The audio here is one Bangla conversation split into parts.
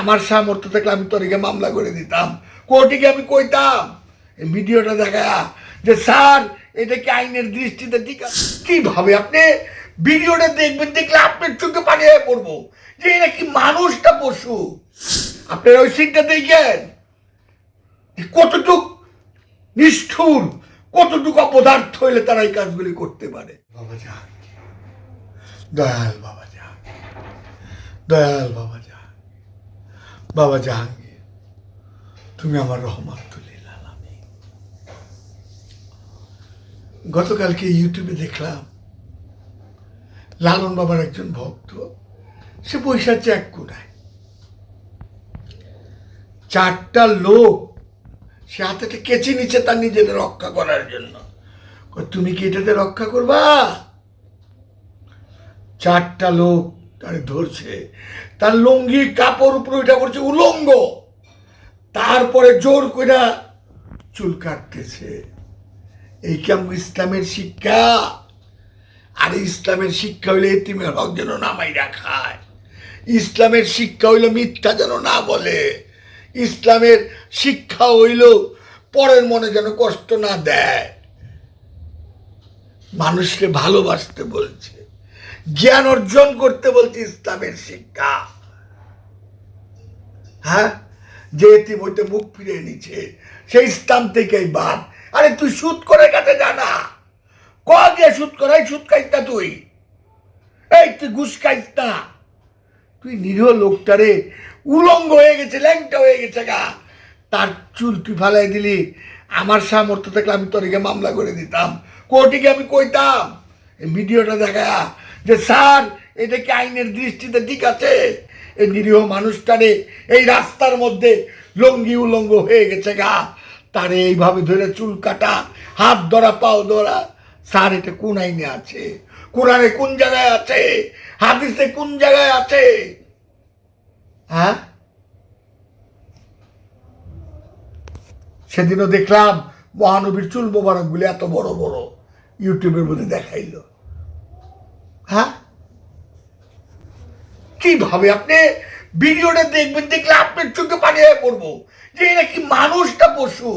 আমার সামর্থ্য থাকলে আমি তোরকে মামলা করে দিতাম। কোর্টে আমি কইতাম, এই ভিডিওটা দেখা যে, স্যার, এটা কি আইনের দৃষ্টিতে ঠিক আছে? কীভাবে আপনি ভিডিওটা দেখবেন, দেখলে আপনার চোখে পানি হয়ে পড়ব। যে এটা কি মানুষটা পশু? আপনার ওই সিনটা দেখেন? কতটুক নিষ্ঠুর, কতটুকু অপদার্থ হইলে তারা এই কাজগুলি করতে পারে। বাবা জাহাঙ্গীর দয়াল বাবা জাহাঙ্গীর দয়াল বাবা বাবা জাহাঙ্গীর, তুমি আমার রহমাতুল্লিল আলামিন। গতকালকে ইউটিউবে দেখলাম, লালন বাবার একজন ভক্ত, সে পয়সা চেক কোনায়। চারটা লোক, সে হাতে একটা কেচি নিচ্ছে তার নিজেদের রক্ষা করার জন্য। তুমি কি এটাতে রক্ষা করবা? চারটা লোক তারে ধরছে। তার লুঙ্গি, কাপড় উপরে ওইটা করছে, উলঙ্গ। তারপরে জোর কইরা চুল কাটতেছে। এই কেমন ইসলামের শিক্ষা? আর ইসলামের শিক্ষা হইলে এতিমের হক যেন নামাই রাখায়। ইসলামের শিক্ষা হইল মিথ্যা যেন না বলে। ইসলামের শিক্ষা হইল পরের মনে যেন কষ্ট না দেয়। মানুষকে ভালোবাসতে বলছে। জ্ঞান অর্জন করতে বলছে ইসলামের শিক্ষা। হ্যাঁ? যে হইতে মুখ ফিরে নিচ্ছে সেই ইসলাম থেকেই বাদ। আরে তুই সুদ করে কাছে জানা ক সুদ করাই সুদ খাইস না তুই। এই তুই ঘুষ খাইস না। তুই নিরীহ লোকটারে উলঙ্গ হয়ে গেছে, ল্যাংটা হয়ে গেছে গা। তার চুল তুই ফালাই দিলি। আমার সামর্থ্য থাকলে আমি তোরকে মামলা করে দিতাম। কোর্টে আমি কইতাম ভিডিওটা দেখা যে স্যার, এটা কি আইনের দৃষ্টিতে ঠিক আছে? এই নিরীহ মানুষটারে এই রাস্তার মধ্যে লঙ্গি উলঙ্গ হয়ে গেছে গা। তারে এইভাবে ধরে চুল কাটা, হাত ধরা, পাও ধরা। স্যার, এটা কোন আইনে আছে? কোরআনে কোন জায়গায় আছে? হাদিসে কোন জায়গায় আছে? হ্যাঁ? সেদিনও দেখলাম মহানবীর চুল মোবারকগুলি এত বড় বড়। ইউটিউবের মধ্যে দেখাইল। হ্যাঁ? কীভাবে আপনি ভিডিওটা দেখবেন দেখলে আপনার চোখে পানি হয়ে পড়ব? যে এটা কি মানুষটা পশু?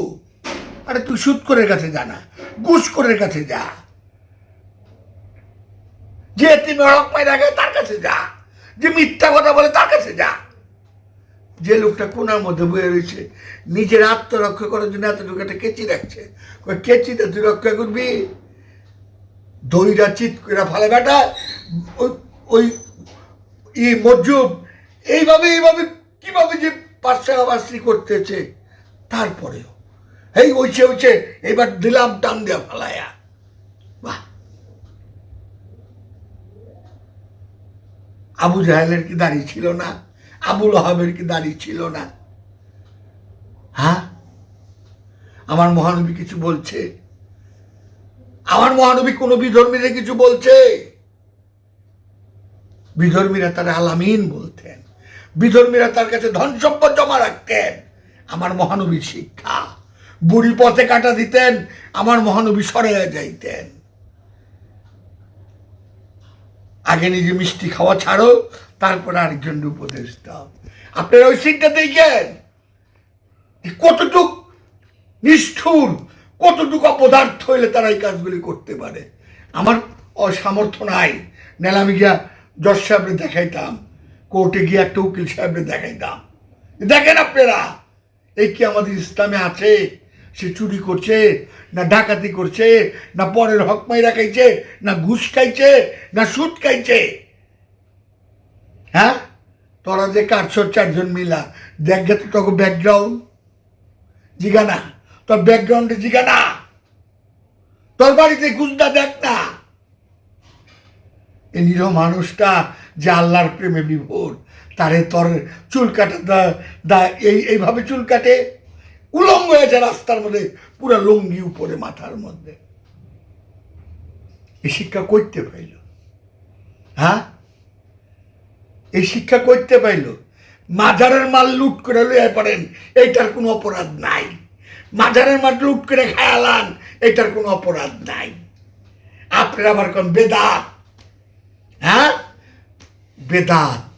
আরে তুই সুদ করে কাছে যা না ঘুষ করে কাছে যা। যে তুমি হক মাইরা গায়ে তার কাছে যা, যে মিথ্যা কথা বলে তার কাছে যা। যে লোকটা কোনার মধ্যে বয়ে রয়েছে, নিজের আত্মরক্ষা করার জন্য এতটুকু একটা কেচি রাখছে। কেচিতে তুই রক্ষা করবি? দইরা চিত করে ফালে, বেটা ওই ওই ই মজ্জুব এইভাবে এইভাবে কীভাবে যে পার্শ্বাবাসী করতেছে, তারপরেও। এই ওইছে ওইছে এবার দিলাম, টান দেওয়া ফালায়া। আবু জাহেলের কি দাড়ি ছিল না? আবুল আহাবের কি দাড়ি ছিল না? হ্যাঁ? আমার মহানবী কিছু বলছে আমার মহানবী কোনো বিধর্মীরা কিছু বলছে? বিধর্মীরা তার আলামিন বলতেন। বিধর্মীরা তার কাছে ধন সম্পদ জমা রাখতেন। আমার মহানবীর শিক্ষা। বুড়ি পথে কাটা দিতেন, আমার মহানবী সরে যাইতেন। আগে নিজে মিষ্টি খাওয়া ছাড়ো, তারপরে আরেকজন উপদেশ দাও। আপনার ওই সিনটা দেখেন? কতটুক নিষ্ঠুর কতটুকু অপদার্থ হইলে তারা এই কাজগুলি করতে পারে? আমার অসামর্থ্য নাই। নাহলে আমি গিয়া জজ সাহেবরে দেখাইতাম, কোর্টে গিয়ে একটা উকিল সাহেবরে দেখাইতাম। দেখেন আপনারা, এই কি আমাদের ইসলামে আছে? সে চুরি করছে, না ডাকাতি করছে, না পরের হক মাইরা খাইছে, না ঘুষ খাইছে, না সুদ খাইছে। হ্যাঁ? তোরা যে কাটছর চারজন মিলা, দেখ তোকে ব্যাকগ্রাউন্ড জিগা না তোর ব্যাকগ্রাউন্ডে জিগা না। তোর বাড়িতে গুজটা দেখ না। এ নিরহ মানুষটা যে আল্লাহর প্রেমে বিভোর, তারে তোর চুল কাটে দা- দা, এই, এইভাবে চুল কাটে। উলঙ্গ হয়েছে রাস্তার মধ্যে, পুরো লুঙ্গি উপরে, মাথার মধ্যে। এই শিক্ষা করতে পাইল। হ্যাঁ? এই শিক্ষা করতে পাইল। মাজারের মাল লুট করে লইয়া পারেন এইটার কোনো অপরাধ নাই। মাজারের মাঠ লুট করে খায়ালান এটার কোনো অপরাধ নাই। আপনার আবার কোন বেদাত? হ্যাঁ? বেদাত।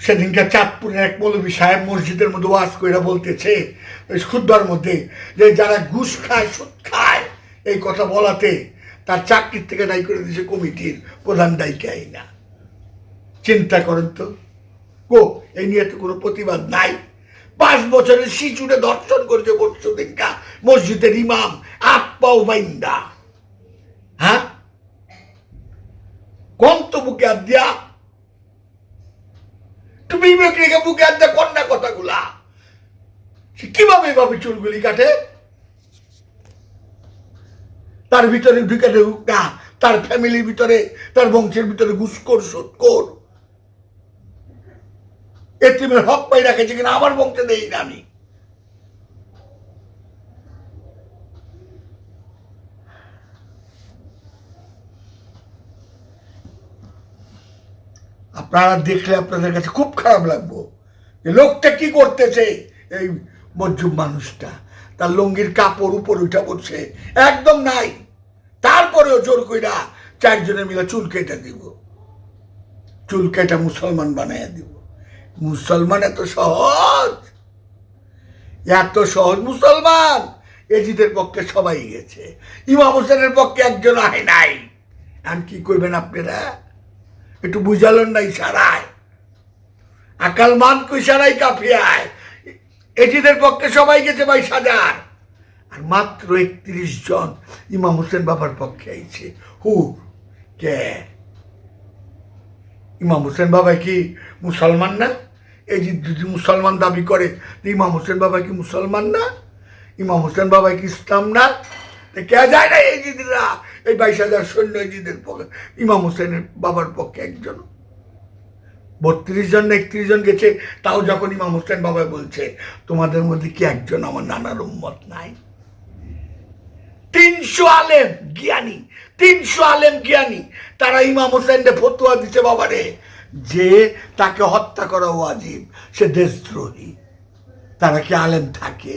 সেদিনকে চাঁদপুরের এক মৌলবি সাহেব মসজিদের মধ্যে ওয়াজ করে বলতেছে, ওই মধ্যে, যে যারা ঘুষ খায়, সুদ খায়, এই কথা বলাতে তার চাকরির থেকে দায়ী করে দিয়েছে কমিটির প্রধান দায়িকাই না। চিন্তা করেন তো। কো এই নিয়ে তো কোনো প্রতিবাদ নাই। পাঁচ বছরের শিশুরে দর্শন করেছে পরশু মসজিদের ইমাম আপ্পাও বাইন্দা হ্যাঁ? কোন তো বুকে হাত দিয়া। তুমি রেখে বুকে হাত দিয়া কন্যা কথাগুলা। কীভাবে এভাবে চুলগুলি কাটে? তার ভিতরে ঢুকে ঢুক তার ফ্যামিলির ভিতরে, তার বংশের ভিতরে ঘুষখোর সুৎখোর এতিমের হক পাই রাখেছে কিনা আমার বংশে দেই না আমি আপনারা দেখলে আপনাদের কাছে খুব খারাপ লাগবো। যে লোকটা কি করতেছে? এই মজ্জুম মানুষটা। তার লুঙ্গির কাপড় উপর উঠা পড়ছে একদম নাই। তারপরেও জোর কইরা চারজনে মিলে চুল কেটে দিব। চুল কেটে মুসলমান বানাইয়া দিব। মুসলমান এত সহজ? এত সহজ মুসলমান? এজিদের পক্ষে সবাই গেছে। ইমাম হোসেনের পক্ষে একজন আহে নাই। আর কি করবেন আপনারা? একটু বুঝালেন না ইশারায়? আকাল মান ইশারাই কাফিয়ায়? এটিদের পক্ষে সবাই গেছে বাইশ হাজার আর মাত্র একত্রিশ জন ইমাম হোসেন বাবার পক্ষে আইছে। হু কে? ইমাম হোসেন বাবা কি মুসলমান না? এই যে যদি মুসলমান দাবি করে ইমাম হোসেন বাবা কি মুসলমান না? ইমাম হোসেন বাবা কি ইসলাম না? কে যায় না এই জিদিরা? এই বাইশ হাজার সৈন্য জিদের পক্ষে, ইমাম হোসেনের বাবার পক্ষে একজন। বত্রিশ জন একত্রিশ জন গেছে, তাও যখন ইমাম হোসেন বাবা বলছে, তোমাদের মধ্যে কি একজন আমার নানার উম্মত নাই? তিনশো আলেম জ্ঞানী, তিনশো আলেম জ্ঞানী। তারা ইমাম হোসেনকে ফতুয়া দিচ্ছে বাবারে, যে তাকে হত্যা করা ওয়াজিব, সে দেশদ্রোহী। তারা কি আলেম থাকে?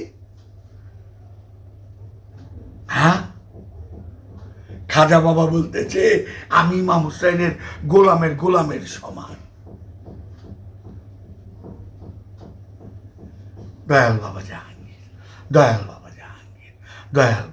হ্যাঁ? খাজা বাবা বলতেছে, আমি ইমাম হোসেনের গোলামের গোলামের সমান। দয়াল বাবা জাহাঙ্গীর, দয়াল বাবা জাহাঙ্গীর, দয়াল